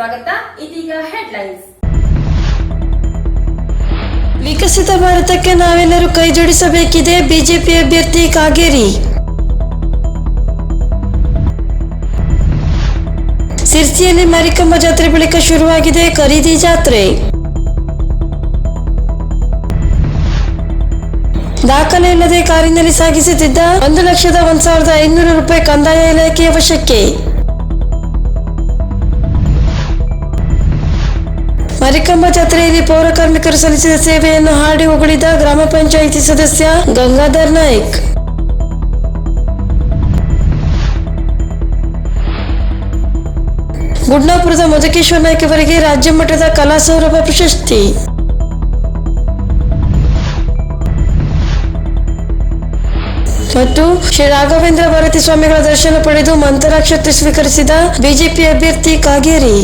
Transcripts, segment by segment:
ಸ್ವಾಗತ. ಇದೀಗ ಹೆಡ್ಲೈನ್ಸ್ ವಿಕಸಿತ ಭಾರತಕ್ಕೆ ನಾವೆಲ್ಲರೂ ಕೈ ಜೋಡಿಸಬೇಕಿದೆ ಬಿಜೆಪಿ ಅಭ್ಯರ್ಥಿ ಕಾಗೇರಿ. ಸಿರ್ಸಿಯಲ್ಲಿ ಮರಿಕಂಬ ಜಾತ್ರೆ ಬಳಿಕ ಶುರುವಾಗಿದೆ ಖರೀದಿ ಜಾತ್ರೆ. ದಾಖಲೆ ಇಲ್ಲದೆ ಕಾರಿನಲ್ಲಿ ಸಾಗಿಸುತ್ತಿದ್ದ ಒಂದು ಲಕ್ಷದ ಒಂದು ಸಾವಿರದ ಐನೂರು ರೂಪಾಯಿ ಕಂದಾಯ ಇಲಾಖೆಯ ವಶಕ್ಕೆ ಮರಿಕಂಬ ಜಾತ್ರೆಯಲ್ಲಿ ಪೌರ ಕಾರ್ಮಿಕರು ಸಲ್ಲಿಸಿದ ಸೇವೆಯನ್ನು ಹಾಡಿ ಹೊಗಳಿದ ಗ್ರಾಮ ಪಂಚಾಯಿತಿ ಸದಸ್ಯ ಗಂಗಾಧರ್ ನಾಯ್ಕ್. ಗುಡ್ನಾಪುರದ ಮಧುಕೇಶ್ವರ ನಾಯ್ಕ್ ಅವರಿಗೆ ರಾಜ್ಯ ಮಟ್ಟದ ಕಲಾ ಸೌರಭ ಪ್ರಶಸ್ತಿ. ಮತ್ತು ಶ್ರೀ ರಾಘವೇಂದ್ರ ಭಾರತಿ ಸ್ವಾಮಿಗಳ ದರ್ಶನ ಪಡೆದು ಮಂತ್ರಾಕ್ಷತೆ ಸ್ವೀಕರಿಸಿದ ಬಿಜೆಪಿ ಅಭ್ಯರ್ಥಿ ಕಾಗೇರಿ.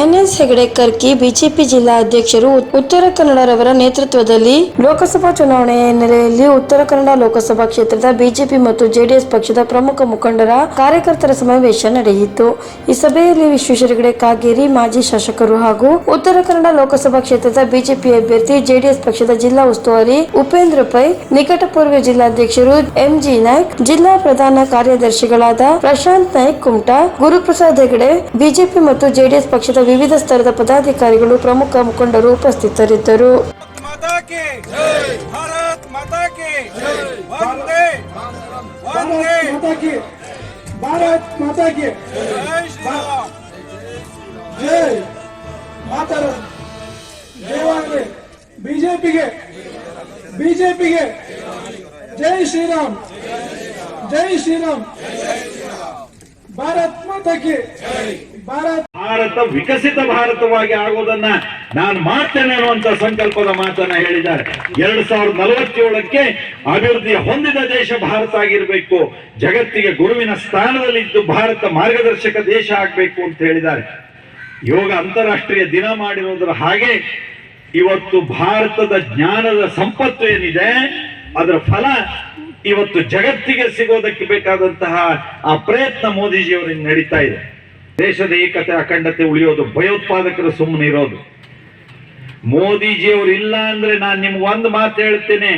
en ಹೆಗಡೆ ಕರ್ಕಿ ಬಿಜೆಪಿ ಜಿಲ್ಲಾ ಅಧ್ಯಕ್ಷರು ಉತ್ತರ ಕನ್ನಡರವರ ನೇತೃತ್ವದಲ್ಲಿ ಲೋಕಸಭಾ ಚುನಾವಣೆಯ ಹಿನ್ನೆಲೆಯಲ್ಲಿ ಉತ್ತರ ಕನ್ನಡ ಲೋಕಸಭಾ ಕ್ಷೇತ್ರದ ಬಿಜೆಪಿ ಮತ್ತು ಜೆಡಿಎಸ್ ಪಕ್ಷದ ಪ್ರಮುಖ ಮುಖಂಡರ ಕಾರ್ಯಕರ್ತರ ಸಮಾವೇಶ ನಡೆಯಿತು. ಈ ಸಭೆಯಲ್ಲಿ ವಿಶ್ವೇಶ್ವರ ಹೆಗಡೆ, ಕಾಗೇರಿ, ಮಾಜಿ ಶಾಸಕರು ಹಾಗೂ ಉತ್ತರ ಕನ್ನಡ ಲೋಕಸಭಾ ಕ್ಷೇತ್ರದ ಬಿಜೆಪಿ ಅಭ್ಯರ್ಥಿ, ಜೆಡಿಎಸ್ ಪಕ್ಷದ ಜಿಲ್ಲಾ ಉಸ್ತುವಾರಿ ಉಪೇಂದ್ರ ಪೈ, ನಿಕಟಪೂರ್ವ ಜಿಲ್ಲಾಧ್ಯಕ್ಷರು ಎಂಜಿ ನಾಯ್ಕ್, ಜಿಲ್ಲಾ ಪ್ರಧಾನ ಕಾರ್ಯದರ್ಶಿಗಳಾದ ಪ್ರಶಾಂತ್ ನಾಯ್ಕ್ ಕುಮಟಾ, ಗುರುಪ್ರಸಾದ್ ಹೆಗಡೆ, ಬಿಜೆಪಿ ಮತ್ತು ಜೆಡಿಎಸ್ ಪಕ್ಷದ ವಿವಿಧ ವಿವಿಧ ಸ್ಥಳದ ಪದಾಧಿಕಾರಿಗಳು ಪ್ರಮುಖ ಮುಖಂಡರು ಉಪಸ್ಥಿತರಿದ್ದರು. ಬಿಜೆಪಿಗೆ ಬಿಜೆಪಿಗೆ. ಜೈ ಶ್ರೀರಾಮ್. ಜೈ ಶ್ರೀರಾಮ್. ಭಾರತ್ ಮಾತಾ ಭಾರತ್. ವಿಕಸಿತ ಭಾರತವಾಗಿ ಆಗೋದನ್ನ ನಾನು ಮಾಡ್ತೇನೆ ಅನ್ನುವಂತ ಸಂಕಲ್ಪದ ಮಾತನ್ನ ಹೇಳಿದ್ದಾರೆ. ಎರಡ್ ಸಾವಿರದ ನಲವತ್ತೇಳಕ್ಕೆ ಅಭಿವೃದ್ಧಿ ಹೊಂದಿದ ದೇಶ ಭಾರತ ಆಗಿರ್ಬೇಕು. ಜಗತ್ತಿಗೆ ಗುರುವಿನ ಸ್ಥಾನದಲ್ಲಿದ್ದು ಭಾರತ ಮಾರ್ಗದರ್ಶಕ ದೇಶ ಆಗ್ಬೇಕು ಅಂತ ಹೇಳಿದ್ದಾರೆ. ಯೋಗ ಅಂತಾರಾಷ್ಟ್ರೀಯ ದಿನ ಮಾಡಿರೋದ್ರ ಹಾಗೆ ಇವತ್ತು ಭಾರತದ ಜ್ಞಾನದ ಸಂಪತ್ತು ಏನಿದೆ, ಅದರ ಫಲ ಇವತ್ತು ಜಗತ್ತಿಗೆ ಸಿಗೋದಕ್ಕೆ ಬೇಕಾದಂತಹ ಆ ಪ್ರಯತ್ನ ಮೋದಿಜಿಯವರಿಂದ ನಡೀತಾ ಇದೆ. ದೇಶದ ಏಕತೆ ಅಖಂಡತೆ ಉಳಿಯೋದು, ಭಯೋತ್ಪಾದಕರು ಸುಮ್ಮನೆ ಇರೋದು. ಮೋದಿಜಿಯವರು ಇಲ್ಲ ಅಂದ್ರೆ ನಾನು ನಿಮ್ಗೆ ಒಂದು ಮಾತು ಹೇಳ್ತೇನೆ.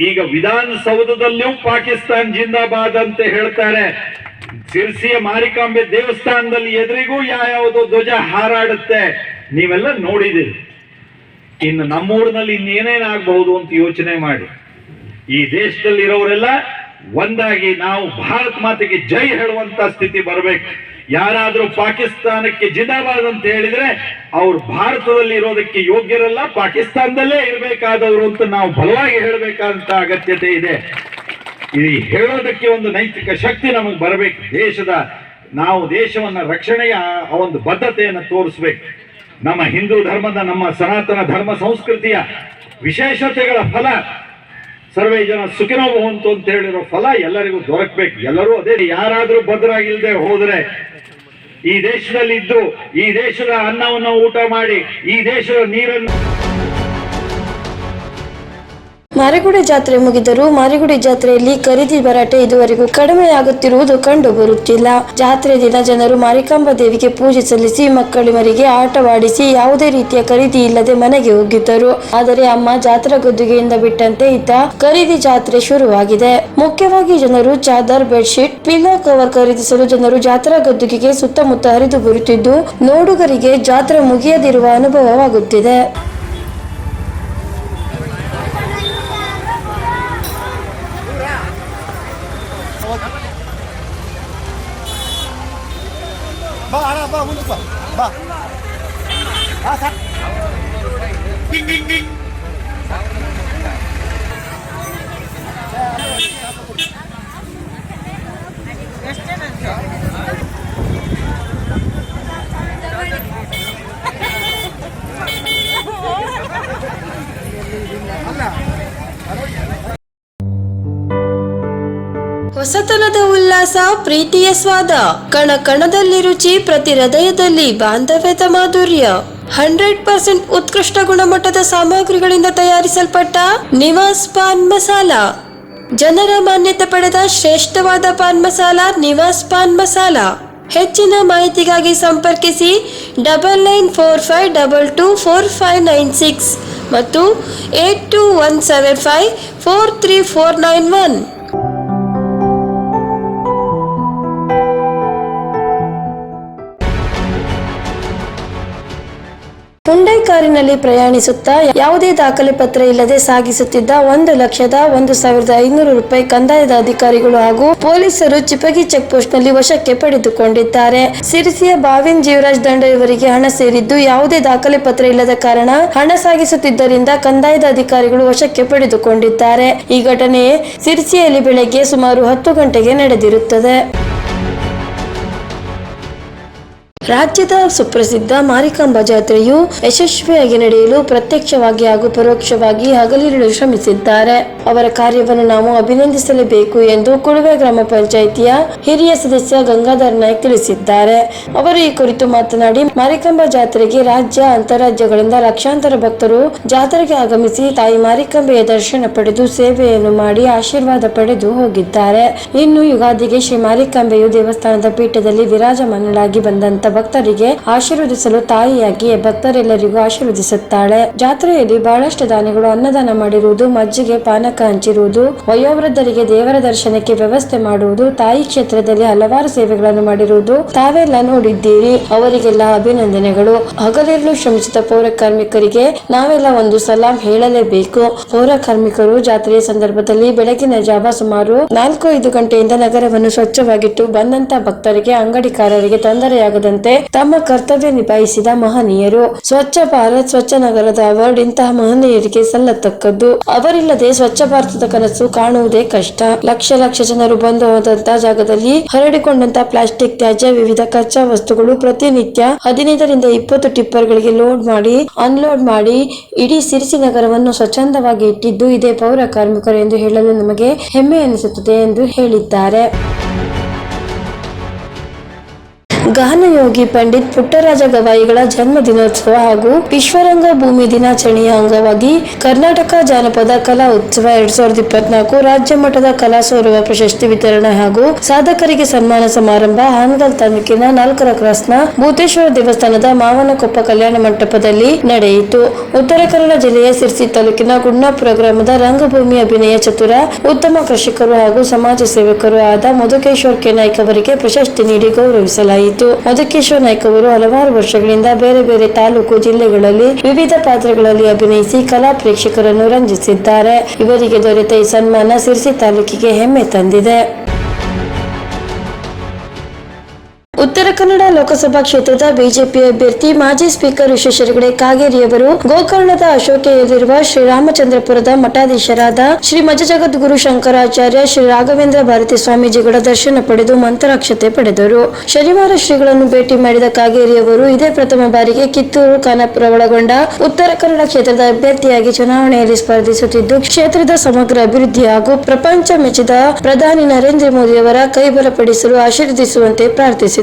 ಈಗ ವಿಧಾನಸೌಧದಲ್ಲಿಯೂ ಪಾಕಿಸ್ತಾನ್ ಜಿಂದಾಬಾದ್ ಅಂತ ಹೇಳ್ತಾರೆ. ಸಿರ್ಸಿಯ ಮಾರಿಕಾಂಬೆ ದೇವಸ್ಥಾನದಲ್ಲಿ ಎದುರಿಗೂ ಯಾವ್ಯಾವುದೋ ಧ್ವಜ ಹಾರಾಡುತ್ತೆ. ನೀವೆಲ್ಲ ನೋಡಿದಿರಿ ಇನ್ನು ನಮ್ಮೂರಿನಲ್ಲಿ ಇನ್ನೇನೇನಾಗಬಹುದು ಅಂತ ಯೋಚನೆ ಮಾಡಿ. ಈ ದೇಶದಲ್ಲಿರೋರೆಲ್ಲ ಒಂದಾಗಿ ನಾವು ಭಾರತ್ ಮಾತೆಗೆ ಜೈ ಹೇಳುವಂತ ಸ್ಥಿತಿ ಬರಬೇಕು. ಯಾರಾದರೂ ಪಾಕಿಸ್ತಾನಕ್ಕೆ ಜಿಂದಾಬಾದ್ ಅಂತ ಹೇಳಿದ್ರೆ ಅವ್ರು ಭಾರತದಲ್ಲಿ ಇರೋದಕ್ಕೆ ಯೋಗ್ಯರಲ್ಲ, ಪಾಕಿಸ್ತಾನದಲ್ಲೇ ಇರಬೇಕಾದವರು ಅಂತ ನಾವು ಬಲವಾಗಿ ಹೇಳಬೇಕಾದಂತ ಅಗತ್ಯತೆ ಇದೆ. ಈ ಹೇಳೋದಕ್ಕೆ ಒಂದು ನೈತಿಕ ಶಕ್ತಿ ನಮಗೆ ಬರಬೇಕು. ದೇಶದ, ನಾವು ದೇಶವನ್ನ ರಕ್ಷಣೆಯ ಒಂದು ಬದ್ಧತೆಯನ್ನು ತೋರಿಸ್ಬೇಕು. ನಮ್ಮ ಹಿಂದೂ ಧರ್ಮದ, ನಮ್ಮ ಸನಾತನ ಧರ್ಮ ಸಂಸ್ಕೃತಿಯ ವಿಶೇಷತೆಗಳ ಫಲ ಸರ್ವೇ ಜನ ಸುಖಿನೋ ಭವಂತು ಅಂತ ಹೇಳಿರೋ ಫಲ ಎಲ್ಲರಿಗೂ ದೊರಕಬೇಕು. ಎಲ್ಲರೂ ಅದೇ ಯಾರಾದರೂ ಭದ್ರಾಗಿಲ್ದೆ ಹೋದರೆ ಈ ದೇಶದಲ್ಲಿ ಇದ್ದು ಈ ದೇಶದ ಅನ್ನವನ್ನು ಊಟ ಮಾಡಿ, ಈ ದೇಶದ ನೀರನ್ನು ಮಾರಿಗುಡಿ ಜಾತ್ರೆ ಮುಗಿದರೂ ಮಾರಿಗುಡಿ ಜಾತ್ರೆಯಲ್ಲಿ ಖರೀದಿ ಭರಾಟೆ ಇದುವರೆಗೂ ಕಡಿಮೆಯಾಗುತ್ತಿರುವುದು ಕಂಡು ಬರುತ್ತಿಲ್ಲ ಜಾತ್ರೆ ದಿನ ಜನರು ಮಾರಿಕಾಂಬಾ ದೇವಿಗೆ ಪೂಜೆ ಸಲ್ಲಿಸಿ ಮಕ್ಕಳಿಮರಿಗೆ ಆಟವಾಡಿಸಿ ಯಾವುದೇ ರೀತಿಯ ಖರೀದಿ ಇಲ್ಲದೆ ಮನೆಗೆ ಹೋಗಿದ್ದರು. ಆದರೆ ಅಮ್ಮ ಜಾತ್ರಾ ಗದ್ದುಗೆಯಿಂದ ಬಿಟ್ಟಂತೆ ಇದ್ದ ಖರೀದಿ ಜಾತ್ರೆ ಶುರುವಾಗಿದೆ. ಮುಖ್ಯವಾಗಿ ಜನರು ಚಾದರ್ ಬೆಡ್ಶೀಟ್, ಪಿಲ್ಲೋ ಕವರ್ ಖರೀದಿಸಲು ಜನರು ಜಾತ್ರಾ ಗದ್ದುಗೆಗೆ ಸುತ್ತಮುತ್ತ ಹರಿದು ಬರುತ್ತಿದ್ದು, ನೋಡುಗರಿಗೆ ಜಾತ್ರೆ ಮುಗಿಯದಿರುವ ಅನುಭವವಾಗುತ್ತಿದೆ. ಹೊಸತನದ ಉಲ್ಲಾಸ ಪ್ರೀತಿಯ ಸ್ವಾದ ಕಣ ಕಣದಲ್ಲಿ ರುಚಿ ಪ್ರತಿ ಹೃದಯದಲ್ಲಿ ಬಾಂಧವ್ಯದ ಮಾಧುರ್ಯ. ಹಂಡ್ರೆಡ್ ಪರ್ಸೆಂಟ್ ಉತ್ಕೃಷ್ಟ ಗುಣಮಟ್ಟದ ಸಾಮಗ್ರಿಗಳಿಂದ ತಯಾರಿಸಲ್ಪಟ್ಟ ನಿವಾಸ್ ಪಾನ್ ಮಸಾಲ. ಜನರ ಮಾನ್ಯತೆ ಪಡೆದ ಶ್ರೇಷ್ಠವಾದ ಪಾನ್ ಮಸಾಲ ನಿವಾಸ್ ಪಾನ್ ಮಸಾಲ. ಹೆಚ್ಚಿನ ಮಾಹಿತಿಗಾಗಿ ಸಂಪರ್ಕಿಸಿ double nine four five double two four five nine six ಮತ್ತು eight two one seven five four three four nine one. ಕಾರಿನಲ್ಲಿ ಪ್ರಯಾಣಿಸುತ್ತಾ ಯಾವುದೇ ದಾಖಲೆ ಪತ್ರ ಇಲ್ಲದೆ ಸಾಗಿಸುತ್ತಿದ್ದ ಒಂದು ಲಕ್ಷದ ಒಂದು ಸಾವಿರದ ಐನೂರು ರೂಪಾಯಿ ಕಂದಾಯದ ಅಧಿಕಾರಿಗಳು ಹಾಗೂ ಪೊಲೀಸರು ಚಿಪಗಿ ಚೆಕ್ ಪೋಸ್ಟ್ನಲ್ಲಿ ವಶಕ್ಕೆ ಪಡೆದುಕೊಂಡಿದ್ದಾರೆ. ಸಿರಿಸಿಯ ಬಾವಿನ್ ಜೀವರಾಜ್ ದಂಡ ಇವರಿಗೆ ಹಣ ಸೇರಿದ್ದು ಯಾವುದೇ ದಾಖಲೆ ಪತ್ರ ಇಲ್ಲದ ಕಾರಣ ಹಣ ಸಾಗಿಸುತ್ತಿದ್ದರಿಂದ ಕಂದಾಯದ ಅಧಿಕಾರಿಗಳು ವಶಕ್ಕೆ ಪಡೆದುಕೊಂಡಿದ್ದಾರೆ. ಈ ಘಟನೆ ಸಿರಿಸಿಯಲ್ಲಿ ಬೆಳಗ್ಗೆ ಸುಮಾರು ಹತ್ತು ಗಂಟೆಗೆ ನಡೆದಿರುತ್ತದೆ. ರಾಜ್ಯದ ಸುಪ್ರಸಿದ್ಧ ಮಾರಿಕಾಂಬಾ ಜಾತ್ರೆಯು ಯಶಸ್ವಿಯಾಗಿ ನಡೆಯಲು ಪ್ರತ್ಯಕ್ಷವಾಗಿ ಹಾಗೂ ಪರೋಕ್ಷವಾಗಿ ಹಗಲಿರುಳು ಶ್ರಮಿಸಿದ್ದಾರೆ. ಅವರ ಕಾರ್ಯವನ್ನು ನಾವು ಅಭಿನಂದಿಸಲೇಬೇಕು ಎಂದು ಕುಡುವೆ ಗ್ರಾಮ ಪಂಚಾಯಿತಿಯ ಹಿರಿಯ ಸದಸ್ಯ ಗಂಗಾಧರ್ ನಾಯ್ಕ್ ತಿಳಿಸಿದ್ದಾರೆ. ಅವರು ಈ ಕುರಿತು ಮಾತನಾಡಿ, ಮಾರಿಕಾಂಬಾ ಜಾತ್ರೆಗೆ ರಾಜ್ಯ ಅಂತರಾಜ್ಯಗಳಿಂದ ಲಕ್ಷಾಂತರ ಭಕ್ತರು ಜಾತ್ರೆಗೆ ಆಗಮಿಸಿ ತಾಯಿ ಮಾರಿಕಾಂಬೆಯ ದರ್ಶನ ಪಡೆದು ಸೇವೆಯನ್ನು ಮಾಡಿ ಆಶೀರ್ವಾದ ಪಡೆದು ಹೋಗಿದ್ದಾರೆ. ಇನ್ನು ಯುಗಾದಿಗೆ ಶ್ರೀ ಮಾರಿಕಾಂಬೆಯು ದೇವಸ್ಥಾನದ ಪೀಠದಲ್ಲಿ ವಿರಾಜಮಾನಳಾಗಿ ಬಂದಂತ ಭಕ್ತರಿಗೆ ಆಶೀರ್ವದಿಸಲು ತಾಯಿಯಾಗಿ ಭಕ್ತರೆಲ್ಲರಿಗೂ ಆಶೀರ್ವದಿಸುತ್ತಾಳೆ. ಜಾತ್ರೆಯಲ್ಲಿ ಬಹಳಷ್ಟು ದಾನಿಗಳು ಅನ್ನದಾನ ಮಾಡಿರುವುದು, ಮಜ್ಜಿಗೆ, ಪಾನಕ ಹಂಚಿರುವುದು, ವಯೋವೃದ್ಧರಿಗೆ ದೇವರ ದರ್ಶನಕ್ಕೆ ವ್ಯವಸ್ಥೆ ಮಾಡುವುದು, ತಾಯಿ ಕ್ಷೇತ್ರದಲ್ಲಿ ಹಲವಾರು ಸೇವೆಗಳನ್ನು ಮಾಡಿರುವುದು ತಾವೆಲ್ಲ ನೋಡಿದ್ದೀರಿ. ಅವರಿಗೆಲ್ಲ ಅಭಿನಂದನೆಗಳು. ಹಗಲಿರಲು ಶ್ರಮಿಸಿದ ಪೌರ ಕಾರ್ಮಿಕರಿಗೆ ನಾವೆಲ್ಲ ಒಂದು ಸಲಾಂ ಹೇಳಲೇಬೇಕು. ಪೌರ ಕಾರ್ಮಿಕರು ಜಾತ್ರೆಯ ಸಂದರ್ಭದಲ್ಲಿ ಬೆಳಗಿನ ಜಾವ ಸುಮಾರು ನಾಲ್ಕು ಐದು ಗಂಟೆಯಿಂದ ನಗರವನ್ನು ಸ್ವಚ್ಛವಾಗಿಟ್ಟು ಬಂದಂತ ಭಕ್ತರಿಗೆ, ಅಂಗಡಿಕಾರರಿಗೆ ತೊಂದರೆಯಾಗದಂತೆ ತಮ್ಮ ಕರ್ತವ್ಯ ನಿಭಾಯಿಸಿದ ಮಹನೀಯರು. ಸ್ವಚ್ಛ ಭಾರತ್, ಸ್ವಚ್ಛ ನಗರದ ಅವಾರ್ಡ್ ಇಂತಹ ಮಹನೀಯರಿಗೆ ಸಲ್ಲತಕ್ಕದ್ದು. ಅವರಿಲ್ಲದೆ ಸ್ವಚ್ಛ ಭಾರತದ ಕನಸು ಕಾಣುವುದೇ ಕಷ್ಟ. ಲಕ್ಷ ಲಕ್ಷ ಜನರು ಬಂದು ಹೋದಂತ ಜಾಗದಲ್ಲಿ ಹರಡಿಕೊಂಡಂತ ಪ್ಲಾಸ್ಟಿಕ್ ತ್ಯಾಜ್ಯ, ವಿವಿಧ ಕಚ್ಚಾ ವಸ್ತುಗಳು ಪ್ರತಿನಿತ್ಯ ಹದಿನೈದರಿಂದ ಇಪ್ಪತ್ತು ಟಿಪ್ಪರ್ಗಳಿಗೆ ಲೋಡ್ ಮಾಡಿ, ಅನ್ಲೋಡ್ ಮಾಡಿ ಇಡೀ ಸಿರಿಸಿ ನಗರವನ್ನು ಸ್ವಚ್ಛಂದವಾಗಿ ಇಟ್ಟಿದ್ದು ಇದೇ ಪೌರ ಕಾರ್ಮಿಕರು ಎಂದು ಹೇಳಲು ನಮಗೆ ಹೆಮ್ಮೆ ಅನಿಸುತ್ತದೆ ಎಂದು ಹೇಳಿದ್ದಾರೆ. ಗಾನಯೋಗಿ ಪಂಡಿತ್ ಪುಟ್ಟರಾಜ ಗವಾಯಿಗಳ ಜನ್ಮ ದಿನೋತ್ಸವ ಹಾಗೂ ವಿಶ್ವರಂಗ ಭೂಮಿ ದಿನಾಚರಣೆಯ ಅಂಗವಾಗಿ ಕರ್ನಾಟಕ ಜಾನಪದ ಕಲಾ ಉತ್ಸವ ಎರಡ್ ಸಾವಿರದ ಇಪ್ಪತ್ನಾಲ್ಕು ರಾಜ್ಯ ಮಟ್ಟದ ಕಲಾ ಸೌರವ ಪ್ರಶಸ್ತಿ ವಿತರಣೆ ಹಾಗೂ ಸಾಧಕರಿಗೆ ಸನ್ಮಾನ ಸಮಾರಂಭ ಹಾನಗಲ್ ತಾಲೂಕಿನ ನಾಲ್ಕರ ಕ್ರಾಸ್ನ ಭೂತೇಶ್ವರ ದೇವಸ್ಥಾನದ ಮಾವನಕೊಪ್ಪ ಕಲ್ಯಾಣ ಮಂಟಪದಲ್ಲಿ ನಡೆಯಿತು. ಉತ್ತರ ಕನ್ನಡ ಜಿಲ್ಲೆಯ ಸಿರ್ಸಿ ತಾಲೂಕಿನ ಗುಡ್ನಾಪುರ ಗ್ರಾಮದ ರಂಗಭೂಮಿ ಅಭಿನಯ ಚತುರ ಉತ್ತಮ ಕೃಷಿಕರು ಹಾಗೂ ಸಮಾಜ ಸೇವಕರು ಆದ ಮಧುಕೇಶ್ವರ್ ಕೆ ನಾಯ್ಕ್ ಅವರಿಗೆ ಪ್ರಶಸ್ತಿ ನೀಡಿ ಗೌರವಿಸಲಾಯಿತು. ಮಧುಕೇಶ್ವರ್ ನಾಯ್ಕ ಅವರು ಹಲವಾರು ವರ್ಷಗಳಿಂದ ಬೇರೆ ಬೇರೆ ತಾಲೂಕು ಜಿಲ್ಲೆಗಳಲ್ಲಿ ವಿವಿಧ ಪಾತ್ರಗಳಲ್ಲಿ ಅಭಿನಯಿಸಿ ಕಲಾ ಪ್ರೇಕ್ಷಕರನ್ನು ರಂಜಿಸಿದ್ದಾರೆ. ಇವರಿಗೆ ದೊರೆತ ಈ ಸನ್ಮಾನ ಸಿರ್ಸಿ ತಾಲೂಕಿಗೆ ಹೆಮ್ಮೆ ತಂದಿದೆ. ಉತ್ತರ ಕನ್ನಡ ಲೋಕಸಭಾ ಕ್ಷೇತ್ರದ ಬಿಜೆಪಿ ಅಭ್ಯರ್ಥಿ ಮಾಜಿ ಸ್ಪೀಕರ್ ವಿಶ್ವೇಶ್ವರ ಕಾಗೇರಿಯವರು ಗೋಕರ್ಣದ ಅಶೋಕೆಯಲ್ಲಿರುವ ಶ್ರೀರಾಮಚಂದ್ರಪುರದ ಮಠಾಧೀಶರಾದ ಶ್ರೀ ಮಜಜಗದ್ಗುರು ಶಂಕರಾಚಾರ್ಯ ಶ್ರೀ ರಾಘವೇಂದ್ರ ಭಾರತಿ ಸ್ವಾಮೀಜಿಗಳ ದರ್ಶನ ಪಡೆದು ಮಂತ್ರಾಕ್ಷತೆ ಪಡೆದರು. ಶನಿವಾರ ಶ್ರೀಗಳನ್ನು ಭೇಟಿ ಮಾಡಿದ ಕಾಗೇರಿಯವರು ಇದೇ ಪ್ರಥಮ ಬಾರಿಗೆ ಕಿತ್ತೂರು ಖಾನಾಪುರ ಒಳಗೊಂಡ ಉತ್ತರ ಕನ್ನಡ ಕ್ಷೇತ್ರದ ಅಭ್ಯರ್ಥಿಯಾಗಿ ಚುನಾವಣೆಯಲ್ಲಿ ಸ್ಪರ್ಧಿಸುತ್ತಿದ್ದು, ಕ್ಷೇತ್ರದ ಸಮಗ್ರ ಅಭಿವೃದ್ಧಿ ಹಾಗೂ ಪ್ರಪಂಚ ಮೆಚ್ಚಿದ ಪ್ರಧಾನಿ ನರೇಂದ್ರ ಮೋದಿಯವರ ಕೈಬಲಪಡಿಸಲು ಆಶೀರ್ವದಿಸುವಂತೆ ಪ್ರಾರ್ಥಿಸಿದರು.